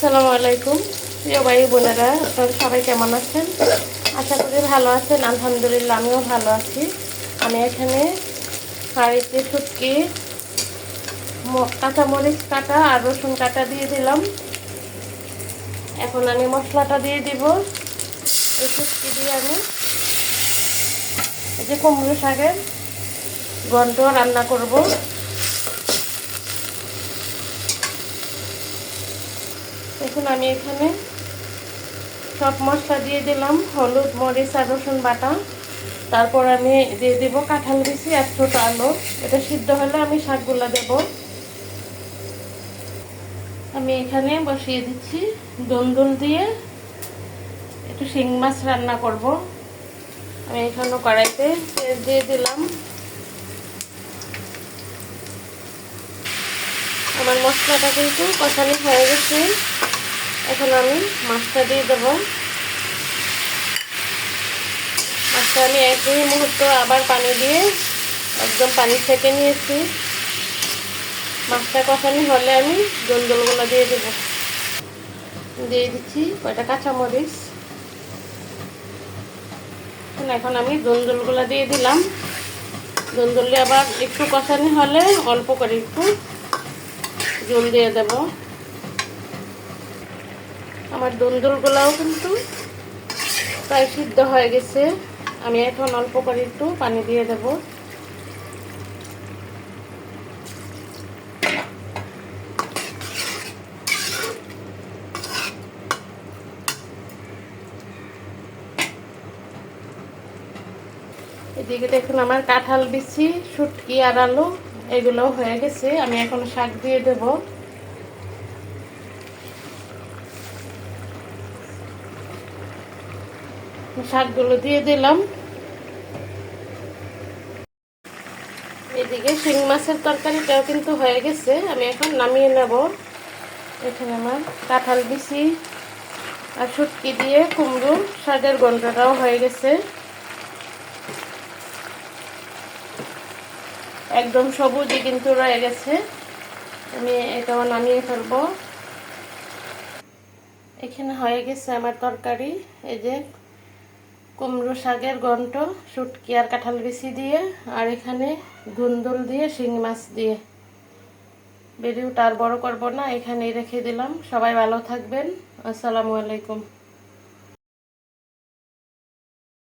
আসসালামু আলাইকুম। প্রিয় ভাই বোনেরা, আপনারা সবাই কেমন আছেন? আশা করি ভালো আছেন। আলহামদুলিল্লাহ, আমিও ভালো আছি। আমি এখানে হাঁড়িতে শুটকি কাঁচামরিচ কাটা আর রসুন কাটা দিয়ে দিলাম। এখন আমি মশলাটা দিয়ে দিব। শুটকি দিয়ে আমি যে কুমড়ো শাকের গন্ধ রান্না করব। এখন আমি এখানে সব মশলা দিয়ে দিলাম, হলুদ, মরিচ আর রসুন বাটা। তারপর আমি দিয়ে দিব কাঁঠাল বিচি আর ছোটো আলু। এটা সিদ্ধ হলে আমি শাকগুলো দেব। আমি এখানে বসিয়ে দিচ্ছি দুন্দুল দিয়ে। একটু শিং মাছ রান্না করব। আমি এখানে কড়াইতে তেল দিয়ে দিলাম। আমার মশলাটা কিন্তু কষানি হয়ে গেছে। এখন আমি মাছটা দিয়ে দেবো। মাছটা আমি এক দুই মুহূর্ত আবার পানি দিয়ে একদম পানি থেকে নিয়েছি। মাছটা কষানি হলে আমি জন্দলগুলো দিয়ে দেব। দিয়ে দিচ্ছি কয়টা কাঁচামরিচ। এখন আমি জন্দলগুলো দিয়ে দিলাম। জন্দলে আবার একটু কষানি হলে অল্প করে একটু জল দিয়ে দেব। আমার দন্দুলগুলাও কিন্তু প্রায় সিদ্ধ হয়ে গেছে। আমি এখন অল্প করে একটু পানি দিয়ে দেব। এদিকে দেখুন আমার কাঁঠাল বিচি, শুটকি আর আলু এগুলো হয়ে গেছে। আমি এখন শাক দিয়ে দেব। শাকগুলো দিয়ে দিলাম। এদিকে শিং মাছের তরকারিটাও কিন্তু হয়ে গেছে। আমি এখন নামিয়ে নেব। এখানে আমার কাঁঠাল বিচি আর শুটকি দিয়ে কুমড়ো শাকের গন্ধটাও হয়ে গেছে। একদম সবুজই কিন্তু রয়ে গেছে। আমি এটাও নামিয়ে ফেলব। এখানে হয়ে গেছে আমার তরকারি। এই যে কুমড়ো শাকের গন্ট শুটকি আর কাঁঠাল বিচি দিয়ে, আর এখানে ধুন্দুল দিয়ে, শিং মাছ দিয়ে। ভিডিওটা আর বড় করব না, এখানেই রেখে দিলাম। সবাই ভালো থাকবেন। আসসালামু আলাইকুম।